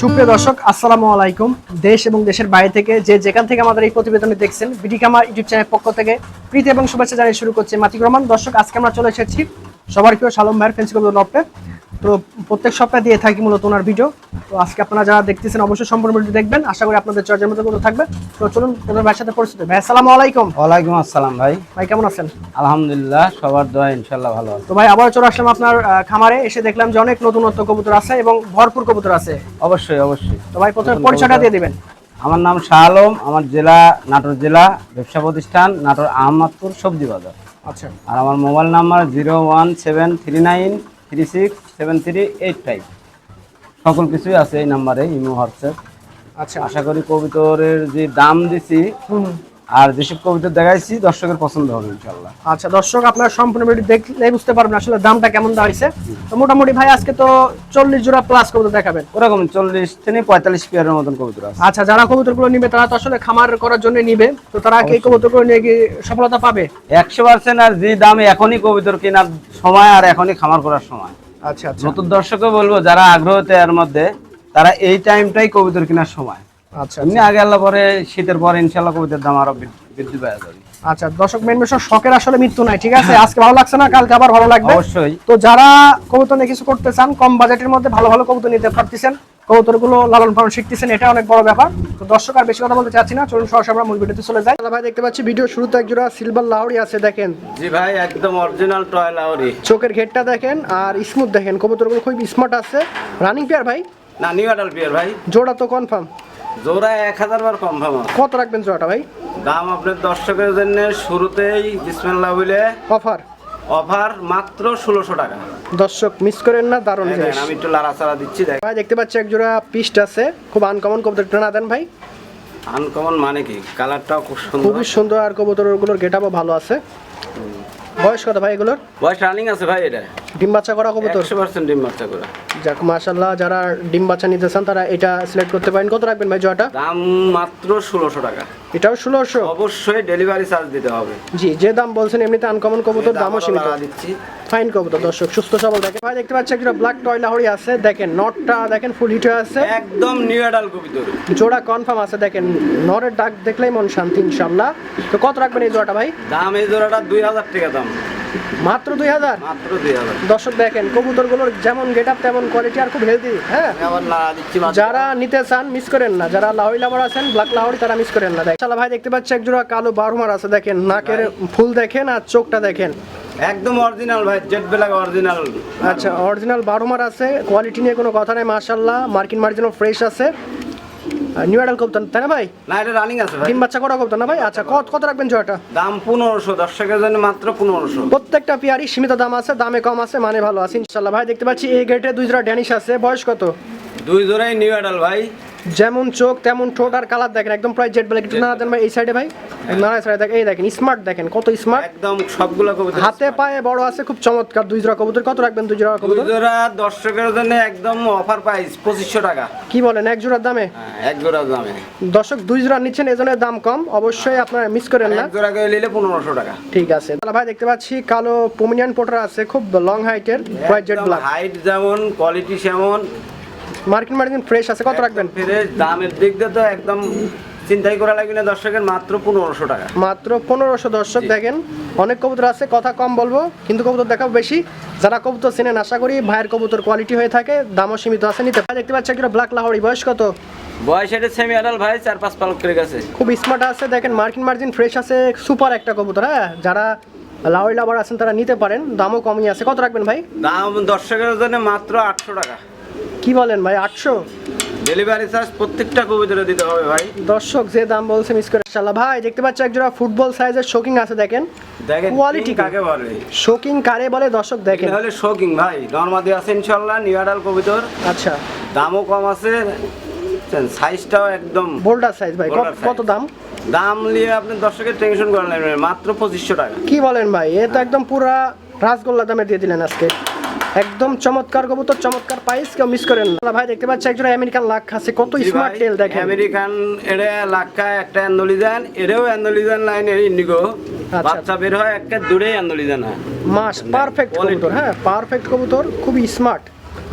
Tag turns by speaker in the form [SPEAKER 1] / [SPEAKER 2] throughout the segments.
[SPEAKER 1] সুপ্রিয় দর্শক, আসসালামু আলাইকুম। দেশ এবং দেশের বাইরে থেকে যে যেখান থেকে আমাদের এই প্রতিবেদনে দেখছেন বিডিকামা ইউটিউব চ্যানেলের পক্ষ থেকে প্রীতি এবং শুভেচ্ছা জানিয়ে শুরু করছে মাতিক রহমান। দর্শক, আজকে আমরা চলে এসেছি সবার প্রিয় সালম ভাইয়ের ফেন্সি কবিতা লপে তো প্রত্যেক সপ্তাহে দিয়ে থাকি মূলত ওনার ভিডিও তো আজকে আপনারা যারা দেখতেছেন অবশ্যই সম্পূর্ণ ভিডিও দেখবেন। আশা করি আপনাদের চর্চার মধ্যে কোনো থাকবে। তো চলুন ওনার ভাইয়ের সাথে পরিচিত। ভাই আসসালামু আলাইকুম।
[SPEAKER 2] ওয়ালাইকুম আসসালাম ভাই।
[SPEAKER 1] ভাই কেমন আছেন?
[SPEAKER 2] আলহামদুলিল্লাহ সবার দোয়া ইনশাল্লাহ ভালো আছে।
[SPEAKER 1] তো ভাই আবার চলে আসলাম আপনার খামারে। এসে দেখলাম যে অনেক নতুনত্ব কবুতর আছে এবং ভরপুর কবুতর আছে।
[SPEAKER 2] অবশ্যই অবশ্যই।
[SPEAKER 1] তো ভাই প্রথমে পরিচয়টা দিয়ে দিবেন।
[SPEAKER 2] আমার নাম শাহ আলম আমার জেলা নাটোর জেলা ব্যবসা প্রতিষ্ঠান নাটোর আহমদপুর সবজি বাজার।
[SPEAKER 1] আচ্ছা।
[SPEAKER 2] আর আমার mobile number zero one seven three nine three six seven three eight five. সকল কিছুই আছে এই নাম্বারে ইমো হোয়াটসঅ্যাপ।
[SPEAKER 1] আচ্ছা।
[SPEAKER 2] আশা করি কবিতরের যে দাম দিছি আর যেসব কবিতর দেখাইছি দর্শকের পছন্দ হবে ইনশাল্লাহ
[SPEAKER 1] আচ্ছা দর্শক আপনার সম্পূর্ণ ভিডিও দেখলে বুঝতে পারবেন আসলে দামটা কেমন দাঁড়িয়েছে তো মোটামুটি ভাই আজকে তো চল্লিশ জোড়া প্লাস কবুতর দেখাবেন।
[SPEAKER 2] ওরকম চল্লিশ থেকে পঁয়তাল্লিশ পেয়ারের মতন কবিতর আছে।
[SPEAKER 1] আচ্ছা যারা কবুতরগুলো নিবে তারা তো আসলে খামার করার জন্য নিবে। তো তারা কি কবুতরগুলো নিয়ে কি সফলতা পাবে?
[SPEAKER 2] একশো পার্সেন্ট আর যে দামে এখনই কবিতর কেনার সময় আর এখনই খামার করার সময়।
[SPEAKER 1] আচ্ছা আচ্ছা।
[SPEAKER 2] নতুন দর্শকও বলব যারা আগ্রহতে এর মধ্যে তারা এই টাইমটাই কবিতর কেনার সময়।
[SPEAKER 1] আচ্ছা
[SPEAKER 2] এমনি আগে আল্লাহ পরে শীতের পরে ইনশাল্লাহ কবিতার দাম আরও বৃদ্ধি- বৃদ্ধি পাওয়া যাবে।
[SPEAKER 1] আচ্ছা দর্শক মেন বিষয় শখের আসলে মৃত্যু নাই ঠিক আছে? আজকে ভালো লাগছে না কালকে আবার ভালো লাগবে।
[SPEAKER 2] অবশ্যই।
[SPEAKER 1] তো যারা কবুতর নিয়ে কিছু করতে চান কম বাজেটের মধ্যে ভালো ভালো কবুতর নিতে পারতেছেন কবুতরগুলো লালন পালন শিখতেছেন এটা অনেক বড় ব্যাপার। তো দর্শক আর বেশি কথা বলতে চাচ্ছি না চলুন সরাসরি আমরা মূল ভিডিওতে চলে যাই। ভাই দেখতে পাচ্ছি ভিডিও শুরুতে এক সিলভার লাউরি আছে দেখেন।
[SPEAKER 2] জি ভাই একদম অরিজিনাল টয় লাউরি।
[SPEAKER 1] চোখের ঘেরটা দেখেন আর স্মুথ দেখেন কবুতরগুলো খুব স্মার্ট আছে। রানিং পেয়ার ভাই?
[SPEAKER 2] না নিউ অ্যাডাল পিয়ার ভাই।
[SPEAKER 1] জোড়া তো কনফার্ম
[SPEAKER 2] জোড়া এক হাজার বার কম ভাবা
[SPEAKER 1] কত রাখবেন জোড়াটা ভাই?
[SPEAKER 2] দাম আপনার দর্শকের জন্য শুরুতেই বিসমিল্লাহ বলে
[SPEAKER 1] অফার?
[SPEAKER 2] অফার মাত্র ষোলোশো টাকা।
[SPEAKER 1] দর্শক মিস করেন না দারুণ জিনিস।
[SPEAKER 2] আমি একটু লাড়াচাড়া দিচ্ছি দেখ
[SPEAKER 1] ভাই দেখতে পাচ্ছি এক জোড়া পিস্ট আছে। খুব আনকমন কবুতর না দেন ভাই।
[SPEAKER 2] আনকমন মানে কি? কালারটাও খুব সুন্দর।
[SPEAKER 1] খুবই সুন্দর আর কবুতরগুলোর গেট ভালো আছে। বয়স কত ভাই এগুলোর?
[SPEAKER 2] বয়স রানিং আছে ভাই এটা।
[SPEAKER 1] ডিম বাচ্চা করা কবুতর?
[SPEAKER 2] একশো পার্সেন্ট ডিম বাচ্চা করে।
[SPEAKER 1] যাক মাশাল্লাহ যারা ডিম বাচ্চা নিতে চান তারা এটা সিলেক্ট করতে পারেন। কত রাখবেন ভাই জয়টা?
[SPEAKER 2] দাম মাত্র ষোলোশো টাকা।
[SPEAKER 1] এটাও ষোলোশো?
[SPEAKER 2] অবশ্যই ডেলিভারি চার্জ দিতে হবে।
[SPEAKER 1] জি যে দাম বলছেন এমনিতে আনকমন কবুতর দামও সীমিত।
[SPEAKER 2] দিচ্ছি।
[SPEAKER 1] ফাইন কবুতর দর্শক সুস্থ সবল দেখেন। ভাই দেখতে পাচ্ছি একটা ব্ল্যাক টয়লা হরি আছে। দেখেন নটটা দেখেন ফুল হিট হয়ে আছে।
[SPEAKER 2] একদম নিউ অ্যাডাল কবিতর।
[SPEAKER 1] জোড়া কনফার্ম আছে দেখেন নরের ডাক দেখলেই মন শান্তি ইনশাল্লাহ তো কত রাখবেন এই জোড়াটা ভাই?
[SPEAKER 2] দাম এই জোড়াটা দুই হাজার টাকা দাম।
[SPEAKER 1] মাত্র দুই হাজার?
[SPEAKER 2] মাত্র দুই হাজার।
[SPEAKER 1] দর্শক দেখেন কবুতরগুলোর যেমন গেট আপ তেমন কোয়ালিটি আর খুব হেলদি হ্যাঁ। যারা নিতে চান মিস করেন না। যারা লাহোরি লাভার আছেন ব্ল্যাক লাহোরি তারা মিস করেন না। দেখেন ভাই দেখতে পাচ্ছি এক জোড়া কালো বারুমার আছে দেখেন। নাকের ফুল দেখেন আর চোখটা দেখেন।
[SPEAKER 2] একদম অরিজিনাল ভাই জেড ব্ল্যাক অরিজিনাল
[SPEAKER 1] আচ্ছা অরিজিনাল বারুমার আছে কোয়ালিটি নিয়ে কোনো কথা নেই মার্শাল্লাহ মার্কিন মার্জিনও ফ্রেশ আছে। নিউ অ্যাডাল কবুতর তাই না ভাই?
[SPEAKER 2] না এটা রানিং আছে ভাই।
[SPEAKER 1] ডিম বাচ্চা করা কবুতর না ভাই? আচ্ছা কত কত রাখবেন জয়টা?
[SPEAKER 2] দাম পনেরোশো দর্শকের জন্য মাত্র পনেরোশো।
[SPEAKER 1] প্রত্যেকটা পেয়ারই সীমিত দাম আছে দামে কম আছে মানে ভালো আছে ইনশাল্লাহ। ভাই দেখতে পাচ্ছি এই গেটে দুই জোড়া ড্যানিশ আছে। বয়স কত?
[SPEAKER 2] দুই জোড়াই নিউ অ্যাডাল ভাই।
[SPEAKER 1] যেমন চোখ তেমন ঠোঁট আর কালার দেখেন একদম প্রায় জেড ব্ল্যাক একটু না দেন ভাই এই সাইডে ভাই। না সাইডে দেখেন এই দেখেন স্মার্ট দেখেন কত স্মার্ট
[SPEAKER 2] একদম সবগুলো কবিতা
[SPEAKER 1] হাতে পায়ে বড় আছে খুব চমৎকার। দুই জোড়া কবুতর কত রাখবেন দুই জোড়া
[SPEAKER 2] দুই
[SPEAKER 1] কবুতর
[SPEAKER 2] জোড়া দর্শকের জন্য একদম অফার প্রাইস পঁচিশশো টাকা।
[SPEAKER 1] কি বলেন এক জোড়ার দামে?
[SPEAKER 2] হ্যাঁ, এক জোড়া দামে।
[SPEAKER 1] দর্শক দুই জোড়া নিচ্ছেন এজনের দাম কম অবশ্যই আপনারা মিস করেন না।
[SPEAKER 2] এক জোড়া করে নিলে পনেরোশো টাকা।
[SPEAKER 1] ঠিক আছে তাহলে ভাই দেখতে পাচ্ছি কালো পোমিনিয়ান পোটার আছে খুব লং হাইটের হোয়াইট জেড ব্ল্যাক
[SPEAKER 2] হাইট যেমন কোয়ালিটি সেমন
[SPEAKER 1] মার্কিন মার্কিন ফ্রেশ আছে কত রাখবেন?
[SPEAKER 2] ফ্রেশ দামের দিক দিয়ে তো একদম চিন্তাই করা লাগবে না দর্শকের মাত্র পনেরোশো টাকা।
[SPEAKER 1] মাত্র পনেরোশো দর্শক দেখেন অনেক কবুতর আছে কথা কম বলব কিন্তু কবুতর দেখাবো বেশি। যারা কবুতর চেনেন আশা করি ভাইয়ের কবুতর কোয়ালিটি হয়ে থাকে দামও সীমিত আছে নিতে দেখতে পাচ্ছি একটা ব্ল্যাক লাহরি বয়স কত?
[SPEAKER 2] বয়স এটা সেমি আডাল ভাই চার পাঁচ পাল করে গেছে।
[SPEAKER 1] খুব স্মার্ট আছে দেখেন মার্কিন মার্জিন ফ্রেশ আছে সুপার একটা কবুতর হ্যাঁ? যারা লাহরি লাভার আছেন তারা নিতে পারেন দামও কমই আছে। কত রাখবেন ভাই?
[SPEAKER 2] দাম দর্শকের জন্য মাত্র আটশো টাকা।
[SPEAKER 1] কি বলেন ভাই আটশো?
[SPEAKER 2] ডেলিভারি চার্জ প্রত্যেকটা কবিতরে দিতে হবে ভাই।
[SPEAKER 1] দর্শক যে দাম বলছে মিস করে ইনশাল্লাহ ভাই দেখতে পাচ্ছি একজোড়া ফুটবল সাইজের শোকিং আছে দেখেন।
[SPEAKER 2] দেখেন king কাকে বলে?
[SPEAKER 1] শোকিং কারে বলে দর্শক দেখেন।
[SPEAKER 2] এটা হলে শোকিং ভাই। নর্মাদি আছে ইনশাল্লাহ নিউ আডাল কবিতর।
[SPEAKER 1] আচ্ছা।
[SPEAKER 2] দামও কম আছে। সাইজটাও একদম
[SPEAKER 1] বোল্ডার সাইজ ভাই। কত- দাম?
[SPEAKER 2] দাম নিয়ে আপনি দর্শকের টেনশন করেন মাত্র পঁচিশশো টাকা।
[SPEAKER 1] কি বলেন ভাই? এ তো একদম পুরা রাসগোল্লা দামে দিয়ে দিলেন আজকে। একদম চমৎকার কবুতর চমৎকার পাইস কেউ মিস করেন না। ভাই দেখতে পাচ্ছি একজন আমেরিকান লাখ আছে কত স্মার্ট টেল দেখেন।
[SPEAKER 2] আমেরিকান এটা লাক্কা একটা অ্যান্ডোলিজান এটাও অ্যান্ডোলিজান লাইন এর ইন্ডিগো
[SPEAKER 1] আচ্ছা।
[SPEAKER 2] বাচ্চা বের হয় একটা দূরে অ্যান্ডোলিজান হয়।
[SPEAKER 1] মাস পারফেক্ট। কবুতর হ্যাঁ পারফেক্ট কবুতর খুবই স্মার্ট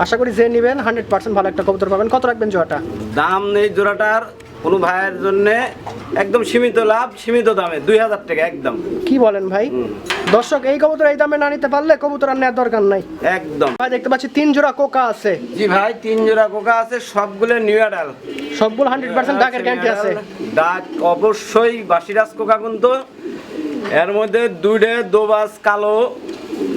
[SPEAKER 1] আশা করি যে নেবেন হান্ড্রেড পার্সেন্ট ভালো একটা কবুতর পাবেন। কত রাখবেন জোড়াটা?
[SPEAKER 2] দাম নেই জোড়াটার কোনো ভাইয়ের জন্য একদম সীমিত লাভ সীমিত দামে দুই হাজার টাকা একদম।
[SPEAKER 1] কি বলেন ভাই? দর্শক এই কবুতর এই দামে না নিতে পারলে কবুতর আর নেওয়ার দরকার নাই।
[SPEAKER 2] একদম।
[SPEAKER 1] ভাই দেখতে পাচ্ছি তিন জোড়া কোকা আছে।
[SPEAKER 2] জি ভাই তিন জোড়া কোকা আছে সবগুলো নিউ অ্যাডাল
[SPEAKER 1] সবগুলো হান্ড্রেড পার্সেন্ট ডাকের গ্যারান্টি আছে।
[SPEAKER 2] ডাক অবশ্যই বাসিরাজ কোকা কিন্তু। এর মধ্যে দুইটে দোবাস কালো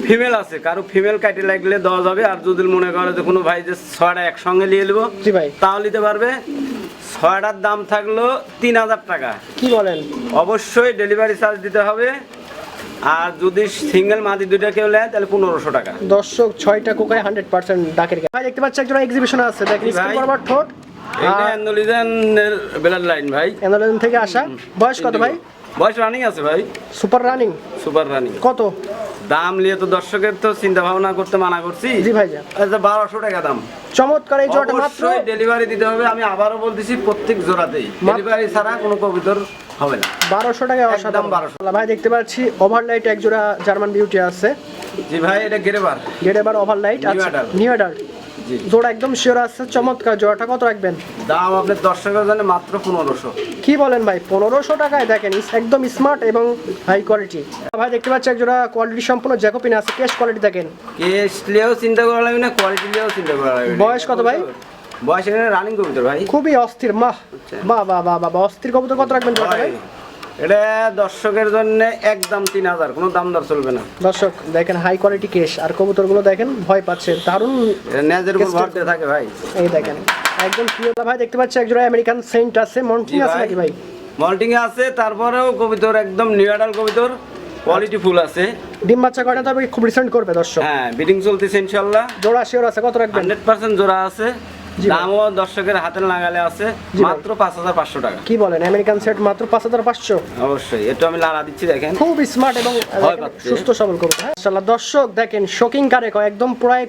[SPEAKER 2] ফিমেল আছে। কারও ফিমেল কাটি লাগলে দেওয়া যাবে। আর যদি মনে করে যে কোনো ভাই যে ছয়টা একসঙ্গে নিয়ে নেব
[SPEAKER 1] জি ভাই।
[SPEAKER 2] তাও নিতে পারবে। ছয়টার দাম থাকল তিন হাজার টাকা।
[SPEAKER 1] কি বলেন?
[SPEAKER 2] অবশ্যই ডেলিভারি চার্জ দিতে হবে। আর যদি সিঙ্গেল মাদি দুইটা কেউ নেয় তাহলে পনেরোশো টাকা।
[SPEAKER 1] দর্শক ছয়টা কোকায় হান্ড্রেড পার্সেন্ট ডাকের ভাই দেখতে পাচ্ছি একজন এক্সিবিশন আছে। দেখেন
[SPEAKER 2] জি ভাই।
[SPEAKER 1] বরাবর ঠোঁট।
[SPEAKER 2] এটা বেলার লাইন ভাই।
[SPEAKER 1] থেকে আসা। বয়স কত ভাই?
[SPEAKER 2] বয়স রানিং আছে ভাই?
[SPEAKER 1] সুপার রানিং
[SPEAKER 2] সুপার রানিং
[SPEAKER 1] কত?
[SPEAKER 2] দাম নিয়ে তো দর্শকের তো চিন্তা ভাবনা করতে মানা করছি।
[SPEAKER 1] জি ভাইজান।
[SPEAKER 2] আচ্ছা বারোশো টাকা দাম।
[SPEAKER 1] চমৎকার এই জোড়াটা মাত্র
[SPEAKER 2] ডেলিভারি দিতে হবে। আমি আবারও বলতেছি প্রত্যেক জোড়াতেই ডেলিভারি ছাড়া কোনো কবিতর হবে না।
[SPEAKER 1] বারোশো
[SPEAKER 2] একদম
[SPEAKER 1] অসাধারণ।
[SPEAKER 2] 1200
[SPEAKER 1] ভাই দেখতে পাচ্ছি ওভারলাইট এক জোড়া জার্মান বিউটি আছে।
[SPEAKER 2] জি ভাই এটা গেরেবার
[SPEAKER 1] গেট এবার ওভারলাইট নিউ অ্যাডাল্ট জোড়া একদম শিওর আছে চমৎকার জোড়াটা কত রাখবেন?
[SPEAKER 2] দাম আপনার দর্শকের জন্য মাত্র পনেরোশো।
[SPEAKER 1] কি বলেন ভাই পনেরোশো টাকায় দেখেন একদম স্মার্ট এবং হাই কোয়ালিটি ভাই দেখতে পাচ্ছি এক জোড়া কোয়ালিটি সম্পূর্ণ জ্যাকোপিন আছে কেস কোয়ালিটি দেখেন।
[SPEAKER 2] কেস নিয়েও চিন্তা করা লাগবে না কোয়ালিটি নিয়েও চিন্তা করা লাগবে
[SPEAKER 1] বয়স কত ভাই?
[SPEAKER 2] বয়স এখানে রানিং কবিতর ভাই।
[SPEAKER 1] খুবই অস্থির মাহ বাহ বাহ বাহ বাহ অস্থির কবুতর কত রাখবেন ভাই,
[SPEAKER 2] এটা দর্শকের জন্য একদম তিন হাজার কোনো দাম দর চলবে না।
[SPEAKER 1] দর্শক দেখেন হাই কোয়ালিটি কেস আর কবুতরগুলো দেখেন ভয় পাচ্ছে দারুণ
[SPEAKER 2] এটা ন্যাজের উপর ভর দিয়ে থাকে ভাই।
[SPEAKER 1] এই দেখেন একদম প্রিয় ভাই দেখতে পাচ্ছি এক জোড়া আমেরিকান সেন্ট আছে মন্টিং আছে। নাকি ভাই?
[SPEAKER 2] মল্টিং এ আছে তারপরেও কবিতর একদম নিউ অ্যাডাল কবিতর কোয়ালিটি ফুল আছে।
[SPEAKER 1] ডিম বাচ্চা কয়টা তবে খুব রিসেন্ট করবে দর্শক।
[SPEAKER 2] হ্যাঁ বিডিং চলতেছে ইনশাল্লাহ।
[SPEAKER 1] জোড়া শিওর আছে কত রাখবেন?
[SPEAKER 2] হান্ড্রেড পার্সেন্ট জোড়া আছে। দামও দর্শকের হাতে লাগালে আছে মাত্র পাঁচ হাজার পাঁচশো টাকা।
[SPEAKER 1] কি বলেন আমেরিকান সেট মাত্র পাঁচ হাজার পাঁচশো?
[SPEAKER 2] অবশ্যই একটু আমি লাড়া দিচ্ছি দেখেন।
[SPEAKER 1] খুব স্মার্ট এবং। সুস্থ সবল করবে হ্যাঁ? দর্শক দেখেন শোকিং কারে কয় একদম প্রায়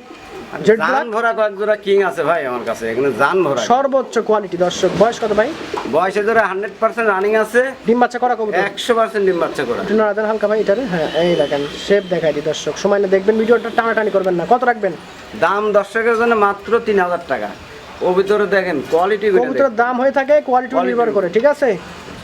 [SPEAKER 2] জান ভরা কয়েক জোড়া কিং আছে ভাই আমার কাছে এখানে জান ভরা
[SPEAKER 1] সর্বোচ্চ কোয়ালিটি দর্শক। বয়স কত ভাই?
[SPEAKER 2] বয়সে জোড়া হান্ড্রেড পার্সেন্ট রানিং আছে।
[SPEAKER 1] ডিম বাচ্চা করা
[SPEAKER 2] একশো পার্সেন্ট ডিম বাচ্চা করা।
[SPEAKER 1] একটু নাড়া দেন হালকা ভাই এটারে হ্যাঁ এই দেখেন শেপ দেখাই দিই দর্শক। সময় না দেখবেন ভিডিওটা টানাটানি করবেন না। কত রাখবেন?
[SPEAKER 2] দাম দর্শকের জন্য মাত্র তিন হাজার টাকা। ও ভিতরে দেখেন কোয়ালিটি
[SPEAKER 1] কবুতরের দাম হয়ে থাকে কোয়ালিটি নির্ভর করে ঠিক আছে?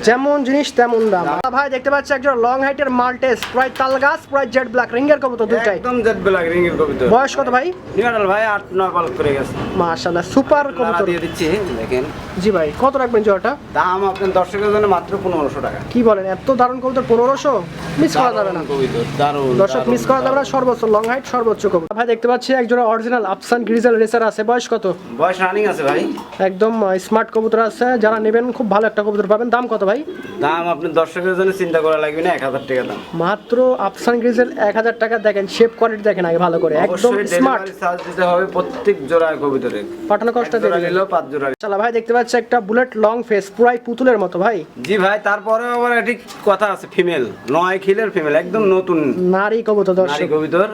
[SPEAKER 1] যেমন জিনিস তেমন দাম। ভাই দেখতে পাচ্ছি একজন লং হাইটের মাল্টেস প্রায় তাল গাছ প্রায় জেড ব্ল্যাক রিঙ্গের কবুতর দুইটাই।
[SPEAKER 2] একদম জেড ব্ল্যাক রিং এর কবিতর।
[SPEAKER 1] বয়স কত ভাই?
[SPEAKER 2] নিউডাল ভাই আট নয় পালক করে গেছে।
[SPEAKER 1] মাশাআল্লাহ সুপার কবুতর।
[SPEAKER 2] দিয়ে দিচ্ছি দেখেন।
[SPEAKER 1] জি ভাই কত রাখবেন জোড়াটা?
[SPEAKER 2] দাম আপনার দর্শকের জন্য মাত্র পনেরোশো টাকা।
[SPEAKER 1] কি বলেন এত দারুণ কবুতর পনেরোশো? মিস করা যাবে না।
[SPEAKER 2] কবিতর দারুণ
[SPEAKER 1] দর্শক মিস করা যাবে না সর্বোচ্চ লং হাইট সর্বোচ্চ কবুতর। ভাই দেখতে পাচ্ছি একজন অরিজিনাল আফসান গ্রিজেল রেসার আছে। বয়স কত?
[SPEAKER 2] বয়স রানিং আছে ভাই।
[SPEAKER 1] একদম স্মার্ট কবুতর আছে। যারা নেবেন খুব ভালো একটা কবুতর পাবেন। দাম কত ভাই?
[SPEAKER 2] দাম আপনার দর্শকের জন্য চিন্তা করা লাগবে না এক হাজার টাকা দাম।
[SPEAKER 1] মাত্র আফসান গ্রিজেল এক হাজার টাকা দেখেন শেপ কোয়ালিটি দেখেন আগে ভালো করে একদম স্মার্ট
[SPEAKER 2] চার্জ দিতে হবে প্রত্যেক জোড়া কবিতরে।
[SPEAKER 1] পাঠানো কষ্ট
[SPEAKER 2] জোড়া নিলেও পাঁচ জোড়া।
[SPEAKER 1] চালা ভাই দেখতে পাচ্ছি একটা বুলেট লং ফেস পুরাই পুতুলের মতো ভাই।
[SPEAKER 2] জি ভাই তারপরে আবার একটি কথা আছে ফিমেল নয় খিলের ফিমেল একদম নতুন
[SPEAKER 1] নারী কবুতর
[SPEAKER 2] নারী
[SPEAKER 1] দর্শক
[SPEAKER 2] কবিতর।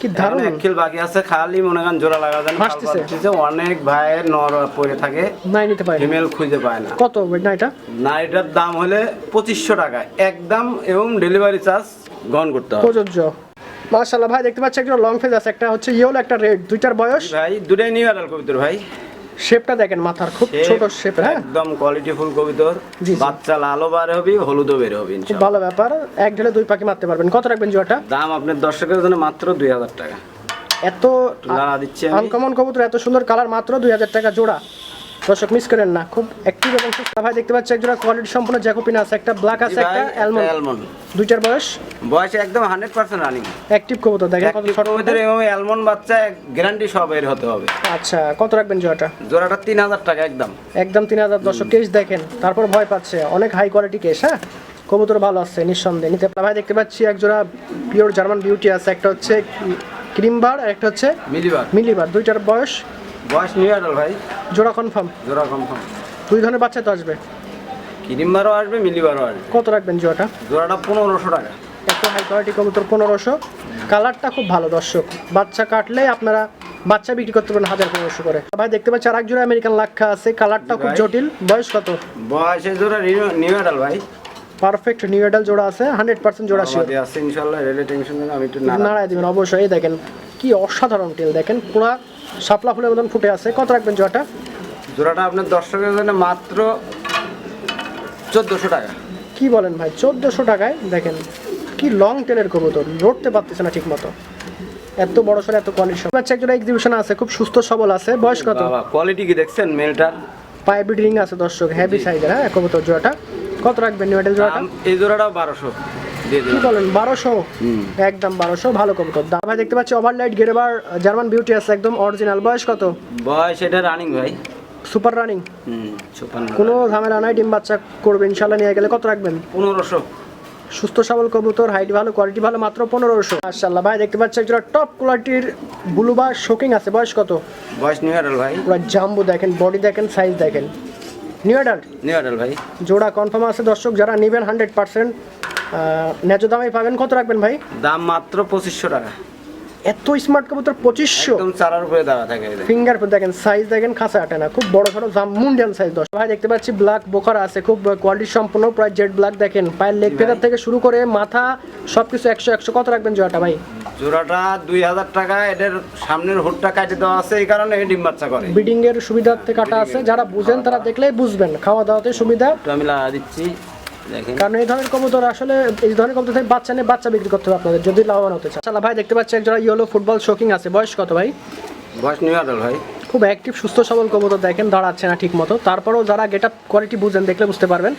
[SPEAKER 1] কি দারুণ।
[SPEAKER 2] এখন বাকি আছে খালি মনে করেন জোড়া লাগা যান
[SPEAKER 1] হাসতেছে।
[SPEAKER 2] অনেক ভাইয়ের নর পরে থাকে
[SPEAKER 1] নাই নিতে পারি।
[SPEAKER 2] ফিমেল খুঁজে পায় না।
[SPEAKER 1] কত
[SPEAKER 2] দাম হলে পঁচিশশো টাকা একদম এবং ডেলিভারি চার্জ গ্রহণ করতে হবে।
[SPEAKER 1] প্রযোজ্য। মাশাআল্লাহ ভাই দেখতে পাচ্ছি একটা লং ফেজ আছে একটা হচ্ছে ইয়েলো একটা রেড দুইটার বয়স।
[SPEAKER 2] ভাই দুটাই নিউ অ্যাডাল কবিতর ভাই।
[SPEAKER 1] শেপটা দেখেন মাথার খুব ছোট শেপ হ্যাঁ?
[SPEAKER 2] একদম কোয়ালিটি ফুল কবিতর। বাচ্চা লালও বার হবে হলুদও বের হবে ইনশাআল্লাহ।
[SPEAKER 1] ভালো ব্যাপার। এক ঢেলে দুই পাখি মারতে পারবেন। কত রাখবেন জোয়াটা?
[SPEAKER 2] দাম আপনার দর্শকের জন্য মাত্র দুই হাজার টাকা।
[SPEAKER 1] এত আনকমন কবুতর এত সুন্দর কালার মাত্র দুই হাজার টাকা জোড়া। দর্শক মিস করেন না। খুব অ্যাক্টিভ এবং সুস্থ ভাই দেখতে পাচ্ছি একজোড়া কোয়ালিটি সম্পূর্ণ জ্যাকোপিন আছে একটা ব্ল্যাক আছে একটা অ্যালমন্ড
[SPEAKER 2] অ্যালমন্ড
[SPEAKER 1] দুইটার বয়স?
[SPEAKER 2] বয়সে একদম হান্ড্রেড পার্সেন্ট রানিং
[SPEAKER 1] অ্যাক্টিভ কবুতর দেখেন কত ছোট
[SPEAKER 2] কবিতর এবং অ্যালমন্ড বাচ্চা গ্যারান্টি সব এর হতে হবে।
[SPEAKER 1] আচ্ছা কত রাখবেন জোড়াটা?
[SPEAKER 2] জোড়াটা তিন হাজার টাকা একদম।
[SPEAKER 1] একদম তিন হাজার দর্শক কেস দেখেন তারপর ভয় পাচ্ছে। অনেক হাই কোয়ালিটি কেস হ্যাঁ? কবুতর ভালো আছে নিঃসন্দেহে। নিতে। ভাই দেখতে পাচ্ছি এক জোড়া পিওর জার্মান বিউটি আছে একটা হচ্ছে ক্রিমবার আর একটা হচ্ছে
[SPEAKER 2] মিলিবার।
[SPEAKER 1] মিলিবার। দুইটার বয়স
[SPEAKER 2] বয়স নিউ অ্যাডাল ভাই।
[SPEAKER 1] জোড়া কনফার্ম
[SPEAKER 2] জোড়া কনফার্ম
[SPEAKER 1] দুই ধরনের বাচ্চা তো আসবে।
[SPEAKER 2] কিরিমবারও আসবে মিলিবারও আসবে।
[SPEAKER 1] কত রাখবেন জোড়াটা?
[SPEAKER 2] জোড়াটা পনেরোশো টাকা।
[SPEAKER 1] এত হাই কোয়ালিটি কবুতর পনেরোশো। কালারটা খুব ভালো দর্শক। বাচ্চা কাটলে আপনারা বাচ্চা বিক্রি করতে পারেন হাজার পনেরোশো করে। ভাই দেখতে পাচ্ছি আর এক জোড়া আমেরিকান লাক্ষা আছে। কালারটা খুব জটিল। বয়স কত?
[SPEAKER 2] বয়সে জোড়া নিউ অ্যাডাল ভাই।
[SPEAKER 1] পারফেক্ট নিউ এডাল জোড়া আছে। হান্ড্রেড পার্সেন্ট জোড়া শিওর
[SPEAKER 2] আছে ইনশাল্লাহ রেলে টেনশন আমি একটু
[SPEAKER 1] নাড়ায় দিবেন অবশ্যই। দেখেন কি অসাধারণ তেল দেখেন পুরা শাপলা ফুলের মতন ফুটে আছে। কত রাখবেন জোড়াটা?
[SPEAKER 2] জোড়াটা আপনার দর্শকের জন্য মাত্র চোদ্দোশো টাকা।
[SPEAKER 1] কি বলেন ভাই চোদ্দোশো টাকায় দেখেন কি লং টেলের কবুতর লড়তে পারতেছে না ঠিক মতো এত বড় সড় এত কোয়ালিটি সব বাচ্চা একজন এক্সিবিশন আছে খুব সুস্থ সবল আছে। বয়স কত?
[SPEAKER 2] কোয়ালিটি কি দেখছেন মেলটার?
[SPEAKER 1] পায়ে বিডিং আছে দর্শক হেভি সাইজের হ্যাঁ কবুতর জোড়াটা। কত রাখবেন জোড়াটা?
[SPEAKER 2] এই জোড়াটাও বারোশো।
[SPEAKER 1] কি বলেন বারোশো? একদম বারোশো ভালো কবুতর। দাম ভাই দেখতে পাচ্ছি ওভারলাইট গেরেবার জার্মান বিউটি আছে একদম অরিজিনাল বয়স কত?
[SPEAKER 2] বয়স এটা রানিং ভাই।
[SPEAKER 1] সুপার রানিং কোনো ঝামেলা নাই ডিম বাচ্চা করবে ইনশাল্লাহ নিয়ে গেলে কত রাখবেন?
[SPEAKER 2] পনেরোশো।
[SPEAKER 1] সুস্থ সবল কবুতর হাইট ভালো কোয়ালিটি ভালো মাত্র পনেরোশো। মাশাল্লাহ ভাই দেখতে পাচ্ছি একজোড়া টপ কোয়ালিটির ব্লু বা শোকিং আছে। বয়স কত?
[SPEAKER 2] বয়স নিউ অ্যাডাল ভাই।
[SPEAKER 1] পুরো জাম্বু দেখেন বডি দেখেন সাইজ দেখেন। নিউ অ্যাডাল্ট
[SPEAKER 2] নিউ অ্যাডাল ভাই।
[SPEAKER 1] জোড়া কনফার্ম আছে দর্শক যারা নেবেন হান্ড্রেড পার্সেন্ট ন্যায্য দামে পাবেন কত রাখবেন ভাই?
[SPEAKER 2] দাম মাত্র পঁচিশশো টাকা।
[SPEAKER 1] এত স্মার্ট কবুতর পঁচিশশো?
[SPEAKER 2] একদম চারার উপরে দাঁড়া থাকে।
[SPEAKER 1] ফিঙ্গার দেখেন সাইজ দেখেন খাসা আটে না খুব বড় সড়ো মুন্ডিয়ান সাইজ দশ। ভাই দেখতে পাচ্ছি ব্ল্যাক বোকার আছে খুব কোয়ালিটি সম্পূর্ণ প্রায় জেড ব্ল্যাক দেখেন। পায়ের লেগ ফেদার থেকে শুরু করে মাথা সবকিছু একশো একশো কত রাখবেন জোড়াটা ভাই?
[SPEAKER 2] জোড়াটা দুই হাজার টাকা এদের সামনের হুডটা কাটে দেওয়া আছে এই কারণে ডিম বাচ্চা করে।
[SPEAKER 1] বিডিং এর সুবিধার্থে কাটা আছে যারা বুঝেন তারা দেখলেই বুঝবেন খাওয়া দাওয়াতে সুবিধা।
[SPEAKER 2] আমি লাগা দিচ্ছি।
[SPEAKER 1] কারণ এই ধরনের কবুতর আসলে এই ধরনের কবুতর থেকে বাচ্চা নিয়ে বাচ্চা বিক্রি করতে হবে আপনাদের যদি লাভবান হতে চান। আচ্ছা ভাই দেখতে পাচ্ছি একজন ইয়েলো ফুটবল শোকিং আছে। বয়স কত ভাই?
[SPEAKER 2] বয়স নিয়ে ভাই।
[SPEAKER 1] খুব অ্যাক্টিভ সুস্থ সবল কবুতর দেখেন দাঁড়াচ্ছে না ঠিক মতো তারপরেও যারা গেট আপ কোয়ালিটি বুঝেন দেখলে বুঝতে পারবেন।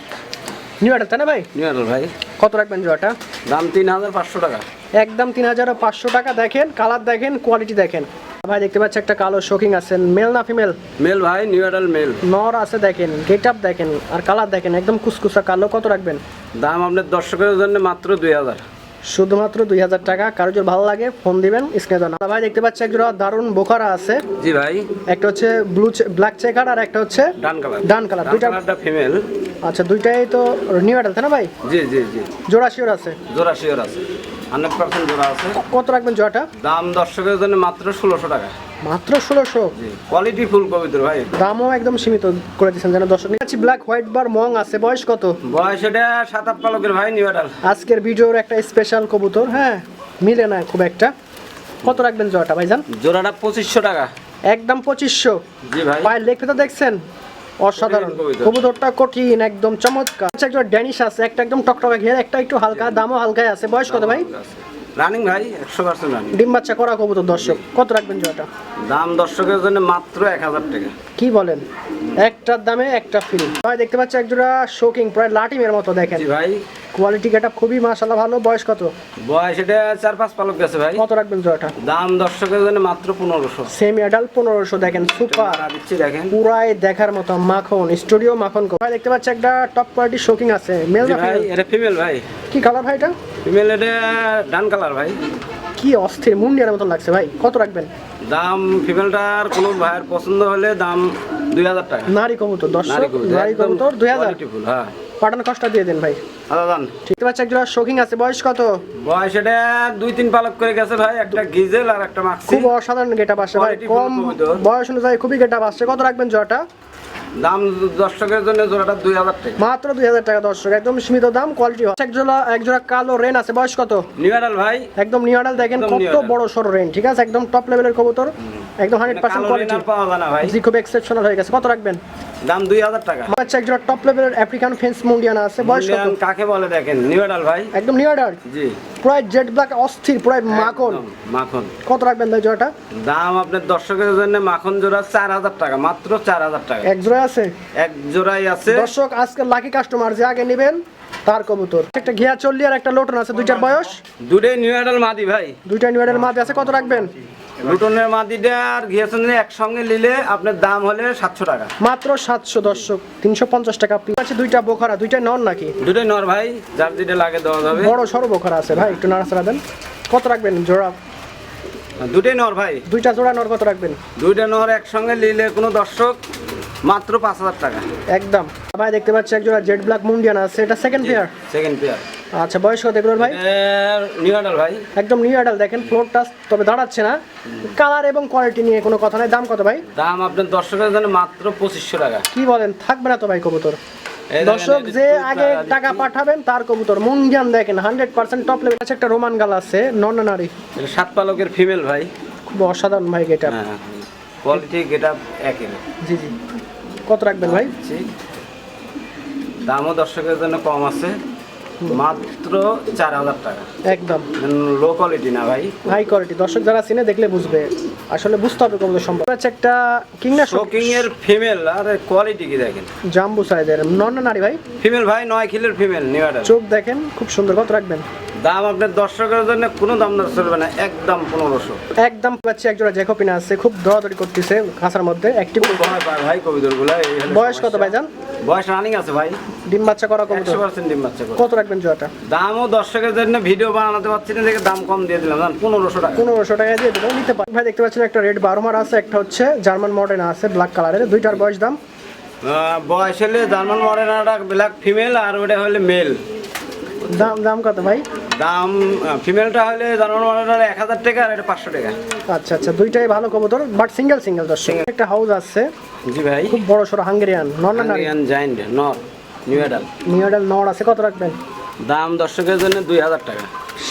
[SPEAKER 1] নিউ অ্যাডাল তাই না ভাই?
[SPEAKER 2] নিউ অ্যাডাল ভাই।
[SPEAKER 1] কত রাখবেন জোড়াটা?
[SPEAKER 2] দাম তিন হাজার পাঁচশো টাকা।
[SPEAKER 1] একদম তিন হাজার পাঁচশো টাকা দেখেন কালার দেখেন কোয়ালিটি দেখেন। ভাই দেখতে পাচ্ছি একটা কালো শোকিং আছে মেল না ফিমেল?
[SPEAKER 2] মেল ভাই নিউ অ্যাডাল মেল
[SPEAKER 1] নর আছে দেখেন গেট আপ দেখেন আর কালার দেখেন একদম কুসকুসা কালো। কত রাখবেন?
[SPEAKER 2] দাম আপনার দর্শকের জন্য মাত্র দুই হাজার।
[SPEAKER 1] শুধুমাত্র দুই হাজার টাকা। কারও যদি ভালো লাগে ফোন দিবেন স্ক্রিনে দেওয়া ভাই দেখতে পাচ্ছি একজোড়া দারুণ বোকারা আছে।
[SPEAKER 2] জি ভাই।
[SPEAKER 1] একটা হচ্ছে ব্লু ব্ল্যাক চেকার আর একটা হচ্ছে
[SPEAKER 2] ডান কালার
[SPEAKER 1] ডান কালার দুইটা
[SPEAKER 2] ফিমেল
[SPEAKER 1] আচ্ছা দুইটাই তো নিউ অ্যাডাল তাই না ভাই?
[SPEAKER 2] জি জি জি।
[SPEAKER 1] জোড়া শিওর আছে।
[SPEAKER 2] জোড়া শিওর আছে। হান্ড্রেড পার্সেন্ট জোড়া আছে।
[SPEAKER 1] কত রাখবেন জোড়াটা?
[SPEAKER 2] দাম দর্শকের জন্য মাত্র ষোলোশো টাকা।
[SPEAKER 1] মাত্র ষোলোশো।
[SPEAKER 2] কোয়ালিটি ফুল কবিতর ভাই।
[SPEAKER 1] দামও একদম সীমিত করে দিচ্ছেন যেন দর্শক ব্ল্যাক হোয়াইট বার মং আছে বয়স কত?
[SPEAKER 2] বয়স এটা সাত আট পালকের ভাই
[SPEAKER 1] আজকের ভিডিওর একটা স্পেশাল কবুতর হ্যাঁ মিলে না খুব একটা। কত রাখবেন জোড়াটা ভাইজান?
[SPEAKER 2] জোড়াটা পঁচিশশো টাকা।
[SPEAKER 1] একদম পঁচিশশো।
[SPEAKER 2] জি ভাই।
[SPEAKER 1] পায়ের তো দেখছেন? অসাধারণ। কবুতরটা কঠিন একদম চমৎকার। আচ্ছা একটা ড্যানিশ আছে একটা একদম টকটকা ঘের একটা একটু হালকা দামও হালকাই আছে। বয়স কত ভাই?
[SPEAKER 2] রানিং ভাই একশো পার্সেন্ট রানিং
[SPEAKER 1] ডিম বাচ্চা করা কবুতর দর্শক কত রাখবেন জোড়াটা
[SPEAKER 2] দাম দর্শকের জন্য মাত্র এক হাজার টাকা।
[SPEAKER 1] কি বলেন? একটার দামে একটা ফ্রি ভাই দেখতে পাচ্ছি একজোড়া শোকিং প্রায় লাটিমের মতো দেখেন।
[SPEAKER 2] ভাই।
[SPEAKER 1] কোয়ালিটি গেটা খুবই মাশাআল্লাহ ভালো। বয়স কত?
[SPEAKER 2] বয়স এটা চার পাঁচ পালক গেছে ভাই।
[SPEAKER 1] কত রাখবেন জোড়াটা
[SPEAKER 2] দাম দর্শকের জন্য মাত্র পনেরোশো।
[SPEAKER 1] সেমি অ্যাডাল্ট পনেরোশো দেখেন সুপার
[SPEAKER 2] দিচ্ছি দেখেন।
[SPEAKER 1] পুরাই দেখার মতো মাখন স্টুডিও মাখন। ভাই দেখতে পাচ্ছি একটা টপ কোয়ালিটি শোকিং আছে মেল না
[SPEAKER 2] ভাই এটা ফিমেল ভাই।
[SPEAKER 1] কি কালার ভাই এটা?
[SPEAKER 2] ফিমেল এটা ডান কালার ভাই।
[SPEAKER 1] কি অস্থির মুন্ডিয়ার মতো লাগছে ভাই কত রাখবেন?
[SPEAKER 2] দাম ফিমেলটার কোনো ভাইয়ের পছন্দ হলে দাম দুই হাজার টাকা।
[SPEAKER 1] নারী কবুতর দর্শক
[SPEAKER 2] নারী কবুতর
[SPEAKER 1] দুই হাজার।
[SPEAKER 2] হ্যাঁ।
[SPEAKER 1] পাঠানো কষ্ট দিয়ে দেন ভাই।
[SPEAKER 2] আদা দান
[SPEAKER 1] ঠিক পাচ্ছি একজোড়া শোকিং আছে বয়স কত?
[SPEAKER 2] বয়স এটা দুই তিন পালক করে গেছে ভাই একটা গিজেল আর একটা মাক্সি।
[SPEAKER 1] খুব অসাধারণ গেটা আসছে ভাই কম বয়স অনুযায়ী খুবই গেটা আসছে। কত রাখবেন জোড়াটা?
[SPEAKER 2] দাম দর্শকের জন্য জোড়াটা দুই হাজার টাকা।
[SPEAKER 1] মাত্র দুই হাজার টাকা দর্শক একদম সীমিত দাম কোয়ালিটি একজোড়া একজোড়া কালো রেন আছে বয়স কত?
[SPEAKER 2] নিউ ভাই।
[SPEAKER 1] একদম নিউ দেখেন কত বড় সরো রেন ঠিক আছে? একদম টপ লেভেলের কবুতর। একদম হান্ড্রেড পার্সেন্ট
[SPEAKER 2] কালো
[SPEAKER 1] কোয়ালিটি
[SPEAKER 2] পাওয়া যায় না ভাই।
[SPEAKER 1] জি খুব এক্সেপশনাল হয়ে গেছে। কত রাখবেন?
[SPEAKER 2] দাম দুই হাজার টাকা।
[SPEAKER 1] আচ্ছা একজোড়া টপ লেভেলের আফ্রিকান ফেন্স মুন্ডিয়ান আছে। বয়স কত?
[SPEAKER 2] কাকে বলে দেখেন? ভাই।
[SPEAKER 1] একদম
[SPEAKER 2] জি।
[SPEAKER 1] প্রায় জেড ব্ল্যাক অস্থির প্রায় মাখন।
[SPEAKER 2] মাখন।
[SPEAKER 1] কত রাখবেন ভাই জোড়াটা?
[SPEAKER 2] দাম আপনার দর্শকের জন্য মাখন জোড়া চার হাজার টাকা মাত্র চার হাজার টাকা।
[SPEAKER 1] এক জোড়া আছে?
[SPEAKER 2] এক জোড়াই আছে।
[SPEAKER 1] দর্শক আজকে লাকি কাস্টমার যে আগে নেবেন তার কবুতর। একটা ঘিয়া চল্লি আর একটা লোটন আছে দুইটার বয়স?
[SPEAKER 2] দুটোই নিউডাল মাদি ভাই।
[SPEAKER 1] দুইটা নিউডাল মাঝে আছে কত রাখবেন?
[SPEAKER 2] লুটনের মাদিটা আর ঘিয়েছেন একসঙ্গে নিলে আপনার দাম হলে সাতশো টাকা।
[SPEAKER 1] মাত্র সাতশো দর্শক তিনশো পঞ্চাশ টাকা পিস আছে দুইটা বোখারা দুইটা নন নাকি?
[SPEAKER 2] দুটোই নর ভাই যার যেটা লাগে দেওয়া যাবে।
[SPEAKER 1] বড় সড়ো বোখারা আছে ভাই একটু নাড়াচাড়া দেন। কত রাখবেন জোড়া?
[SPEAKER 2] দুটোই নর ভাই।
[SPEAKER 1] দুইটা জোড়া নর কত রাখবেন?
[SPEAKER 2] দুইটা নর একসঙ্গে নিলে কোনো দর্শক মাত্র পাঁচ হাজার টাকা।
[SPEAKER 1] একদম। ভাই দেখতে পাচ্ছি এক জোড়া জেড ব্ল্যাক মুন্ডিয়ান আছে এটা সেকেন্ড পেয়ার
[SPEAKER 2] সেকেন্ড পেয়ার
[SPEAKER 1] আচ্ছা বয়স কত এগুলোর ভাই?
[SPEAKER 2] নিউডাল ভাই।
[SPEAKER 1] একদম নিউ অ্যাডাল দেখেন ফ্লোর টাচ তবে দাঁড়াচ্ছে না। কালার এবং কোয়ালিটি নিয়ে কোনো কথা নাই। দাম কত ভাই?
[SPEAKER 2] দাম আপনার দর্শকের জন্য মাত্র পঁচিশশো টাকা।
[SPEAKER 1] কি বলেন? থাকবে না তো ভাই কবুতর। দর্শক যে আগে
[SPEAKER 2] টাকা
[SPEAKER 1] পাঠাবেন তার কবুতর। মুন্ডিয়ান দেখেন হান্ড্রেড পার্সেন্ট টপ লেভেল আছে একটা রোমান গাল আছে নন নারী।
[SPEAKER 2] এটা সাত পালকের ফিমেল ভাই।
[SPEAKER 1] খুব অসাধারণ ভাই
[SPEAKER 2] হ্যাঁ কোয়ালিটি গেটা একই।
[SPEAKER 1] জি জি। কত রাখবেন ভাই?
[SPEAKER 2] জি। দামও দর্শকের জন্য কম আছে। মাত্র চার হাজার টাকা।
[SPEAKER 1] একদম।
[SPEAKER 2] লো কোয়ালিটি না ভাই।
[SPEAKER 1] হাই কোয়ালিটি দর্শক যারা চিনে দেখলে বুঝবে। আসলে বুঝতে হবে কত সম্ভব। আছে একটা কিংনা
[SPEAKER 2] শোকিং এর ফিমেল আর কোয়ালিটি কি দেখেন?
[SPEAKER 1] জাম্বু সাইজের নন না নারী ভাই?
[SPEAKER 2] ফিমেল ভাই নয় কিলোর ফিমেল নিউয়াটার
[SPEAKER 1] চোখ দেখেন খুব সুন্দর। কত রাখবেন?
[SPEAKER 2] দাম আপনার দর্শকের জন্য কোনো দাম দর চলবে না একদম পনেরোশো।
[SPEAKER 1] একদম পাচ্ছি একজোড়া জ্যাকোপিনা আছে খুব দৌড়াদৌড়ি করতেছে খাসার মধ্যে একটি
[SPEAKER 2] ভাই কবিতরগুলা
[SPEAKER 1] বয়স কত ভাই জান
[SPEAKER 2] বয়স রানিং আছে ভাই।
[SPEAKER 1] ডিম বাচ্চা করা কত
[SPEAKER 2] পার্সেন্ট ডিম বাচ্চা
[SPEAKER 1] কত রাখবেন জোড়াটা?
[SPEAKER 2] দামও দর্শকের জন্য ভিডিও বানাতে পারছি না দেখে দাম কম দিয়ে দিলাম জান পনেরোশো টাকা।
[SPEAKER 1] পনেরোশো টাকা দিয়ে দেবো নিতে পারেন। ভাই দেখতে পাচ্ছেন একটা রেড বারোমার আছে একটা হচ্ছে জার্মান মডার্ন আছে ব্ল্যাক কালারের দুইটার বয়স দাম।
[SPEAKER 2] বয়স হলে জার্মান মডেনাটা ব্ল্যাক ফিমেল আর ওটা হলে মেল
[SPEAKER 1] দাম দাম কত ভাই?
[SPEAKER 2] দাম ফিমেলটা হলে মডেনার এক হাজার টাকা আর এটা পাঁচশো টাকা।
[SPEAKER 1] আচ্ছা আচ্ছা দুইটাই ভালো কবুতর বাট সিঙ্গেল সিঙ্গেল দর্শক। একটা হাউস আছে।
[SPEAKER 2] জি ভাই।
[SPEAKER 1] খুব বড় সড়ো হাঙ্গেরিয়ান নন নারী?
[SPEAKER 2] হাঙ্গেরিয়ান জাইন্ট নর নিউ অ্যাডাল
[SPEAKER 1] নিউডাল নড় আছে কত রাখবেন?
[SPEAKER 2] দাম দর্শকের জন্য দুই হাজার টাকা।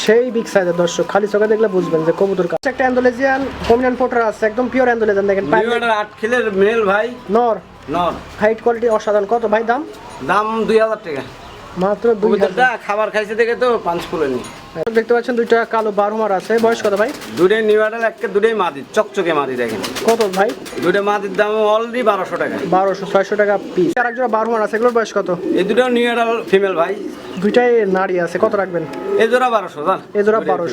[SPEAKER 1] সেই বিগ সাইজের দর্শক খালি চোখে দেখলে বুঝবেন যে কবুতর কাছে একটা অ্যান্ডোলেজিয়ান কমিনান পোটার আছে একদম পিওর অ্যান্ডোলেজিয়ান দেখেন
[SPEAKER 2] নিউ অ্যাডাল আট কিলের মেল ভাই।
[SPEAKER 1] নর।
[SPEAKER 2] নর।
[SPEAKER 1] হাইট কোয়ালিটি অসাধারণ কত ভাই দাম?
[SPEAKER 2] দাম দুই হাজার টাকা।
[SPEAKER 1] মাত্র
[SPEAKER 2] কবুতরটা খাবার খাইছে দেখে তো পাঁচ ফুলেনি।
[SPEAKER 1] দেখতে পাচ্ছেন দুইটা কালো বারুমার আছে। বয়স কত ভাই?
[SPEAKER 2] দুটাই নিউ অ্যাডাল একটা দুটাই মাদি চকচকে মাদি দেখেন।
[SPEAKER 1] কত ভাই?
[SPEAKER 2] দুটো মাদির দাম অলরেডি বারোশো টাকা।
[SPEAKER 1] বারোশো ছয়শো টাকা পিস আর একজোড়া বারুমার আছে এগুলোর বয়স কত?
[SPEAKER 2] এই দুটো নিউ অ্যাডাল ফিমেল ভাই।
[SPEAKER 1] দুইটাই নারী আছে কত রাখবেন?
[SPEAKER 2] এজোড়া বারোশো জান।
[SPEAKER 1] এজোড়া বারোশো।